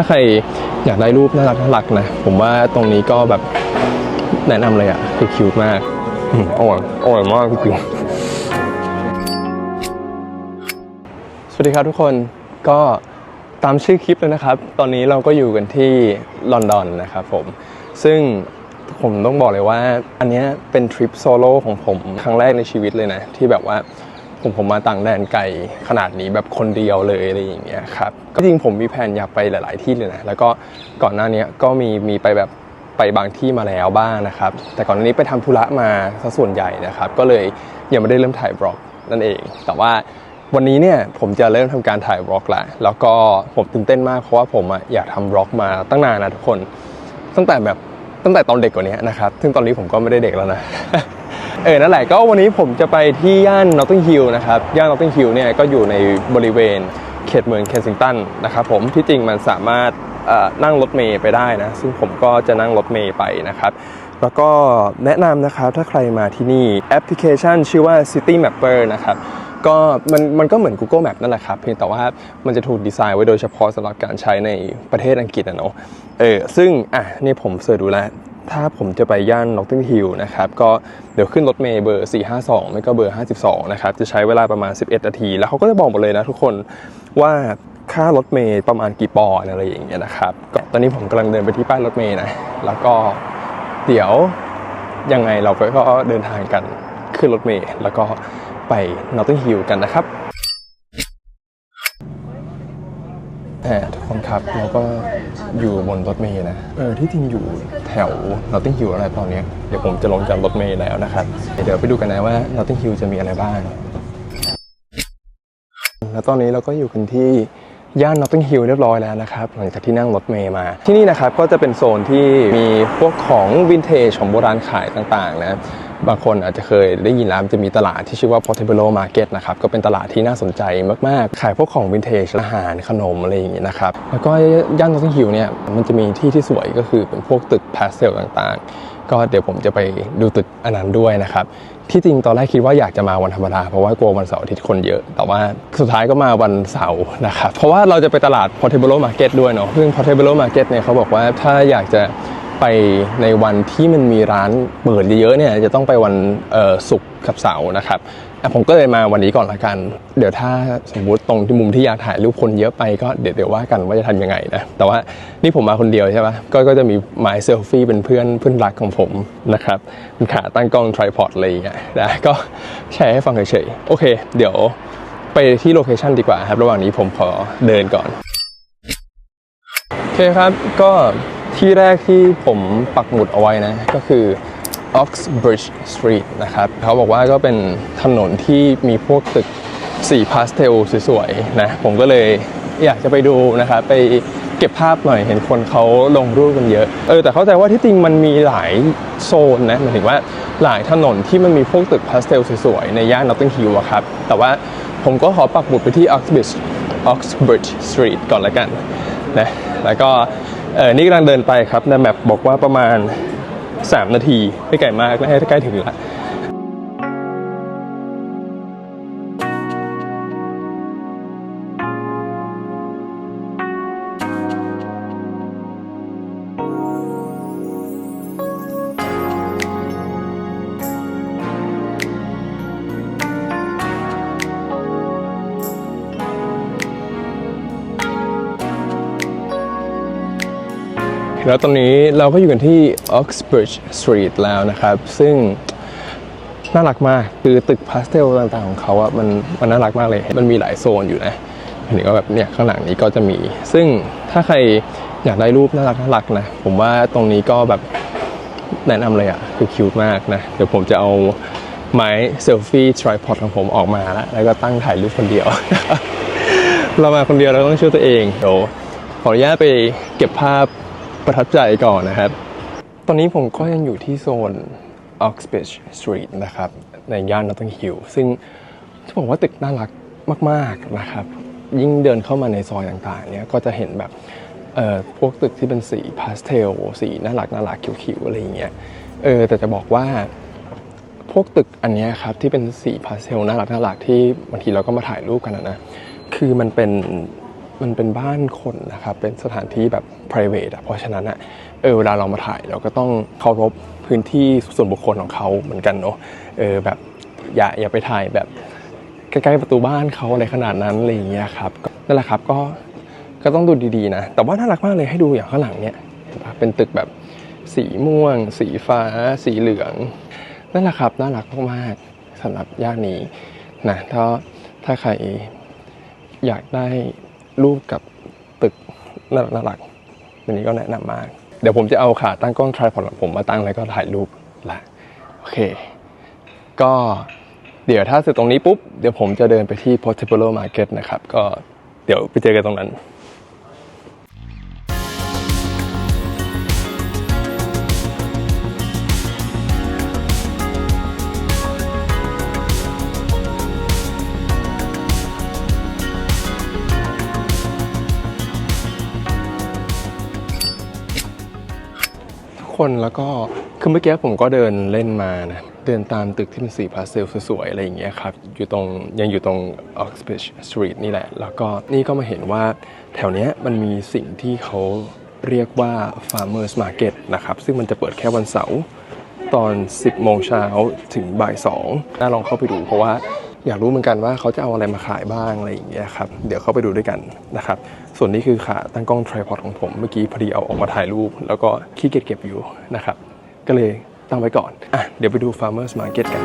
ถ้าใครอยากได้รูปน่ารักน่ารักนะ ผมว่าตรงนี้ก็แบบแนะนำเลยอะ คือคิวมากอืมอร่อยอร่อยมากจริงๆสวัสดีครับทุกคนก็ตามชื่อคลิปเลยนะครับ ตอนนี้เราก็อยู่กันที่ลอนดอนนะครับผม ซึ่งผมต้องบอกเลยว่า อันเนี้ยเป็นทริปโซโล่ของผมครั้งแรกในชีวิตเลยนะ ที่แบบว่า ผมผมมาต่างแดนไกลขนาดนี้แบบคนเดียวเลยอะไรอย่างเงี้ยครับก็จริงผมมีแผนอยากไปหลาย ๆ ที่เลยนะแล้วก็ก่อนหน้านี้ก็มีมีไปแบบไปบางที่มาแล้วบ้างนะครับ แต่ก่อนหน้านี้ไปทำธุระมาซะส่วนใหญ่นะครับ ก็เลยยังไม่ได้เริ่มถ่ายบล็อกนั่นเอง แต่ว่าวันนี้เนี่ยผมจะเริ่มทำการถ่ายบล็อกแล้วแล้วก็ผมตื่นเต้นมากเพราะว่าผมอะอยากทำบล็อกมาตั้งนานนะทุกคน ตั้งแต่แบบตั้งแต่ตอนเด็กกว่านี้นะครับ ซึ่งตอนนี้ผมก็ไม่ได้เด็กแล้วนะ เออนั่นแหละก็วันนี้ผมจะไปที่ย่านนอตติงฮิลนะครับ ย่านนอตติงฮิลเนี่ยก็อยู่ในบริเวณเขตเมืองเคนซิงตันนะครับผมที่จริงมันสามารถนั่งรถเมย์ไปได้นะ ซึ่งผมก็จะนั่งรถเมย์ไปนะครับ แล้วก็แนะนำนะครับถ้าใครมาที่นี่แอปพลิเคชันชื่อว่า City Mapper นะครับ ก็มันมันก็เหมือน Google Map นั่นแหละครับ เพียงแต่ว่ามันจะถูกดีไซน์ไว้โดยเฉพาะสำหรับการใช้ในประเทศอังกฤษนะเนาะเออซึ่งอะนี่ผมเสิร์ชดูแล้ว ถ้าผมจะไปย่านนอตติงฮิลนะครับ ก็เดี๋ยวขึ้นรถเมย์เบอร์ 452 ไม่ก็เบอร์ 52 นะครับ จะใช้เวลาประมาณ 11 นาที แล้วเขาก็จะบอกหมดเลยนะทุกคนว่าค่ารถเมย์ประมาณกี่ปอนอะไรอย่างเงี้ยนะครับก็ตอนนี้ผมกำลังเดินไปที่ป้ายรถเมย์นะแล้วก็เดี๋ยวยังไงเราก็เดินทางกันขึ้นรถเมล์แล้วก็ ไปนอตติงฮิลกันนะครับแหมทุกคนครับเราก็อยู่บนรถเมล์นะเออที่จริงอยู่แถวนอตติงฮิลอะไรตอนนี้เดี๋ยวผมจะลงจากรถเมล์แล้วนะครับ เดี๋ยวไปดูกันนะว่านอตติงฮิลจะมีอะไรบ้าง แล้วตอนนี้เราก็อยู่กันที่ย่านนอตติงฮิลเรียบร้อยแล้วนะครับหลังจากที่นั่งรถเมย์มา ที่นี่นะครับก็จะเป็นโซนที่มีพวกของวินเทจของโบราณขายต่างๆนะ บางคนอาจจะเคยได้ยินแล้วจะมีตลาดที่ชื่อว่า Portobello Market นะครับก็เป็นตลาดที่น่าสนใจมากๆ ขายพวกของวินเทจอาหารขนมอะไรอย่างงี้นะครับแล้วก็ย่านนอตติงฮิลเนี่ยมันจะมีที่ที่สวยก็คือเป็นพวกตึกพาสเทลต่างๆ ก็เดี๋ยวผมจะไปดูตึกอันนั้นด้วยนะครับที่จริงตอนแรกคิดว่าอยากจะมาวันธรรมดาเพราะว่ากลัววันเสาร์อาทิตย์คนเยอะ แต่ว่าสุดท้ายก็มาวันเสาร์นะครับเพราะว่าเราจะไปตลาด Portobello Market ด้วยเนาะซึ่ง Portobello Market เนี่ยเขาบอกว่าถ้าอยากจะ ไปในวันที่มันมีร้านเปิดเยอะๆเนี่ยจะต้องไปวันศุกร์กับเสาร์นะครับผมก็เลยมาวันนี้ก่อนละกัน เดี๋ยวถ้าสมมติตรงที่มุมที่อยากถ่ายรูปคนเยอะไปก็เดี๋ยวเดี๋ยวว่ากันว่าจะทำยังไงนะแต่ว่านี่ผมมาคนเดียวใช่ปะก็ก็จะมีไม้เซลฟี่เป็นเพื่อนเพื่อนรักของผมนะครับเป็นขาตั้งกล้องทริพอดอะไรอย่างเงี้ยนะก็แชร์ให้ฟังเฉยๆโอเค เดี๋ยวไปที่โลเคชันดีกว่าครับ ระหว่างนี้ผมขอเดินก่อนโอเคครับก็ ที่แรกที่ผมปักหมุดเอาไว้นะ ก็คือ Oxbridge Street นะครับ เขาบอกว่าก็เป็นถนนที่มีพวกตึกสีพาสเทลสวยๆนะ ผมก็เลยอยากจะไปดูนะครับ ไปเก็บภาพหน่อยเห็นคนเขาลงรูปกันเยอะ เออแต่เข้าใจว่าที่จริงมันมีหลายโซนนะหมายถึงว่าหลายถนนที่มันมีพวกตึกพาสเทลสวยๆ ในย่านนอตติงฮิลครับ แต่ว่าผมก็ขอปักหมุดไปที่ Oxbridge Oxbridge Street ก่อนละกันนะแล้วก็ เออนี่กำลังเดินไปครับในแมปบอกว่าประมาณ 3 นาที ไม่ไกลมากแล้วใกล้ถึงละ แล้วตอนนี้เราก็อยู่กันที่ Oxbridge Street แล้วนะครับ ซึ่งน่ารักมากคือตึกพาสเทลต่างๆของเขาอะมันมันน่ารักมากเลย มันมีหลายโซนอยู่นะเห็นก็แบบเนี่ยข้างหลังนี้ก็จะมี ซึ่งถ้าใครอยากได้รูปน่ารักน่ารักนะ ผมว่าตรงนี้ก็แบบแนะนำเลยอะคือคิวมากนะ เดี๋ยวผมจะเอาไม้เซลฟี่ทริพอดของผมออกมาแล้วแล้วก็ตั้งถ่ายรูปคนเดียว เรามาคนเดียวเราต้องช่วยตัวเองเดี๋ยวขออนุญาตไปเก็บภาพ ประทับใจก่อนนะครับ ตอนนี้ผมก็ยังอยู่ที่โซน Oxbridge Street นะครับ ในย่าน Notting Hill ซึ่งจะบอกว่าตึกน่ารักมาก ๆ นะครับ ยิ่งเดินเข้ามาในซอยต่างๆ เนี่ย ก็จะเห็นแบบพวกตึกที่เป็นสีพาสเทล สีน่ารักน่ารักคิ้วๆ อะไรอย่างเงี้ย เออ แต่จะบอกว่า พวกตึกอันเนี้ยครับ ที่เป็นสีพาสเทลน่ารักน่ารักที่บางทีเราก็มาถ่ายรูปกันนะ คือมันเป็น มันเป็นบ้านคนนะครับ เป็นสถานที่แบบ private อะเพราะฉะนั้นอะเออเวลาเรามาถ่ายเราก็ต้องเคารพพื้นที่ส่วนบุคคลของเขาเหมือนกันเนาะเออแบบอย่าอย่าไปถ่ายแบบใกล้ๆประตูบ้านเขาอะไรขนาดนั้นอะไรอย่างเงี้ยครับก็นั่นแหละครับก็ก็ต้องดูดีๆนะ แต่ว่าน่ารักมากเลยให้ดูอย่างข้างหลังเนี่ยเปะเป็นตึกแบบสีม่วง สีฟ้า สีเหลืองนั่นแหละครับน่ารักมากๆสำหรับย่านนี้นะถ้าถ้าใครอยากได้ รูปกับตึกน่ารักๆอันนี้ก็แนะนำมาก เดี๋ยวผมจะเอาขาตั้งกล้องทริปอดของผมมาตั้งแล้วก็ถ่ายรูปละโอเค ก็เดี๋ยวถ้าเสร็จตรงนี้ปุ๊บ เดี๋ยวผมจะเดินไปที่ Portobello Market นะครับ ก็เดี๋ยวไปเจอกันตรงนั้น คนแล้วก็คือเมื่อกี้ผมก็เดินเล่นมานะเดินตามตึกที่เป็นสีพาสเซลสวยๆอะไรอย่างเงี้ยครับอยู่ตรงยังอยู่ตรง Oxbridge Street นี่แหละ แล้วก็นี่ก็มาเห็นว่าแถวเนี้ยมันมีสิ่งที่เขาเรียกว่า Farmers Market นะครับ ซึ่งมันจะเปิดแค่วันเสาร์ตอน 10 โมงเช้าถึงบ่าย 2 น่าลองเข้าไปดูเพราะว่า อยากรู้เหมือนกันว่าเขาจะเอาอะไรมาขายบ้างอะไรอย่างเงี้ยครับ เดี๋ยวเข้าไปดูด้วยกันนะครับ ส่วนนี้คือขาตั้งกล้องทริพอดของผมเมื่อกี้พอดีเอาออกมาถ่ายรูป แล้วก็ขี้เกียจเก็บอยู่นะครับ ก็เลยตั้งไว้ก่อนอะเดี๋ยวไปดู Farmers Market กัน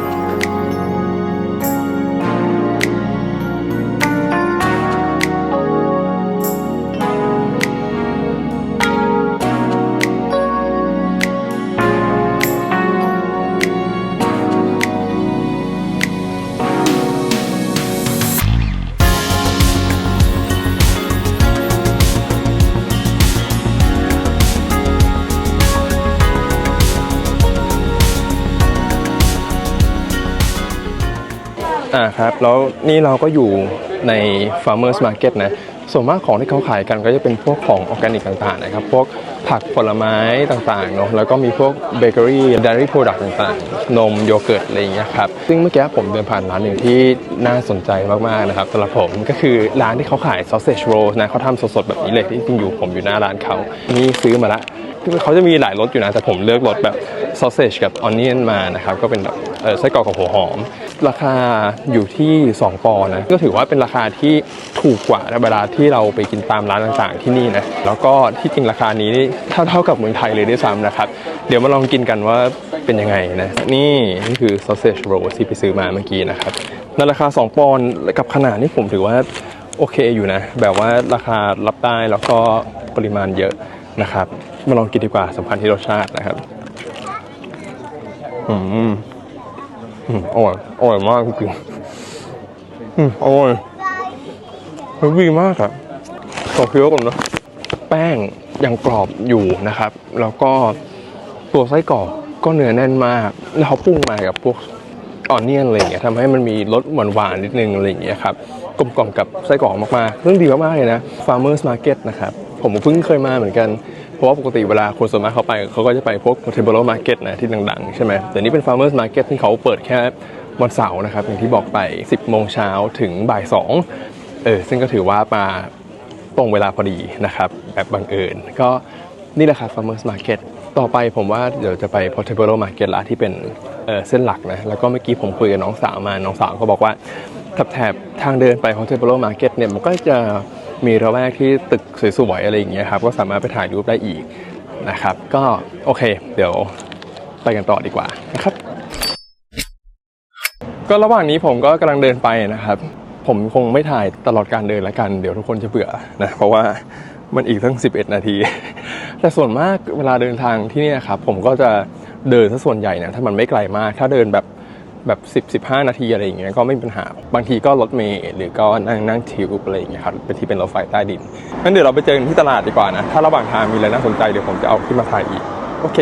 อ่าครับ แล้วนี่เราก็อยู่ใน Farmers Market นะ ส่วนมากของที่เขาขายกันก็จะเป็นพวกของออร์แกนิกต่างๆนะครับ พวก ผักผลไม้ต่างๆเนาะแล้วก็มีพวกเบเกอรี่ดรี่โปรดักต์ต่างๆ นมโยเกิร์ตอะไรอย่างเงี้ยครับ ซึ่งเมื่อกี้ผมเดินผ่านร้านหนึ่งที่น่าสนใจมากๆนะครับสำหรับผมก็คือร้านที่เขาขาย sausage roll นะเขาทำสดๆ แบบนี้เลยที่จริงอยู่ผมอยู่หน้าร้านเขานี่ซื้อมาละเขาจะมีหลายรสอยู่นะ แต่ผมเลือกรสแบบซอสเซจกับออนเนียนมานะครับ ก็เป็นแบบไส้กรอกกับหัวหอม ราคาอยู่ที่ 2 ปอนด์นะก็ถือว่าเป็นราคาที่ถูกกว่าเวลาที่เราไปกินตามร้านต่างๆที่นี่นะ แล้วก็ที่จริงราคานี้นี่เท่าเท่ากับเมืองไทยเลยด้วยซ้ำนะครับ เดี๋ยวมาลองกินกันว่าเป็นยังไงนะ นี่นี่คือซอสเซจโรลที่ไปซื้อมาเมื่อกี้นะครับในราคา 2 ปอนด์กับขนาดนี่ผมถือว่าโอเคอยู่นะ แบบว่าราคารับได้แล้วก็ปริมาณเยอะนะครับ มาลองกินดีกว่าสำคัญที่รสชาตินะครับ อืมอืมอร่อยอร่อยมากจริงอืมอร่อยเฮ้ยดีมากอะขอเคี้ยวก่อนนะแป้ง ยังกรอบอยู่นะครับ แล้วก็ตัวไส้กรอกก็เนื้อแน่นมาก แล้วเขาปรุงมากับพวกออนเนียนอะไรอย่างเงี้ยทำให้มันมีรสหวานๆนิดนึงอะไรอย่างเงี้ยครับกลมกล่อมกับไส้กรอกมากๆเรื่องดีมากๆเลยนะ Farmers Market นะครับ ผมเพิ่งเคยมาเหมือนกัน เพราะว่าปกติเวลาคนส่วนมากเขาไป เขาก็จะไปพวก Portobello Market นะที่ดังๆ ใช่ไหมแต่นี่เป็น Farmers Market ที่เขาเปิดแค่วันเสาร์นะครับ อย่างที่บอกไป 10 โมงเช้าถึงบ่าย2เออซึ่งก็ถือว่ามา ตรงเวลาพอดีนะครับ แบบบังเอิญก็นี่แหละครับ Farmers Market ต่อไปผมว่าเดี๋ยวจะไป Portobello Market ละที่เป็นเเส้นหลักนะ แล้วก็เมื่อกี้ผมคุยกับน้องสาวมา น้องสาวก็บอกว่าแถบทางเดินไป Portobello Market เนี่ยมันก็จะมีระแวกที่ตึกสวยๆอะไรอย่างเงี้ยครับ ก็สามารถไปถ่ายรูปได้อีกนะครับ ก็โอเค เดี๋ยวไปกันต่อดีกว่านะครับ ก็ระหว่างนี้ผมก็กำลังเดินไปนะครับ ผมคงไม่ถ่ายตลอดการเดินละกัน เดี๋ยวทุกคนจะเบื่อนะ เพราะว่ามันอีกตั้ง 11 นาที แต่ส่วนมากเวลาเดินทางที่นี่ครับ ผมก็จะเดินซะส่วนใหญ่นะถ้ามันไม่ไกลมาก ถ้าเดินแบบแบบ10 15 นาทีอะไรอย่างเงี้ยก็ไม่มีปัญหา บางทีก็รถเมล์หรือก็นั่งนั่งทิวอะไรอย่างเงี้ยครับเป็นที่เป็นรถไฟใต้ดินงั้นเดี๋ยวเราไปเจอกันที่ตลาดดีกว่านะ ถ้าระหว่างทางมีอะไรน่าสนใจเดี๋ยวผมจะเอาขึ้นมาถ่ายอีก โอเค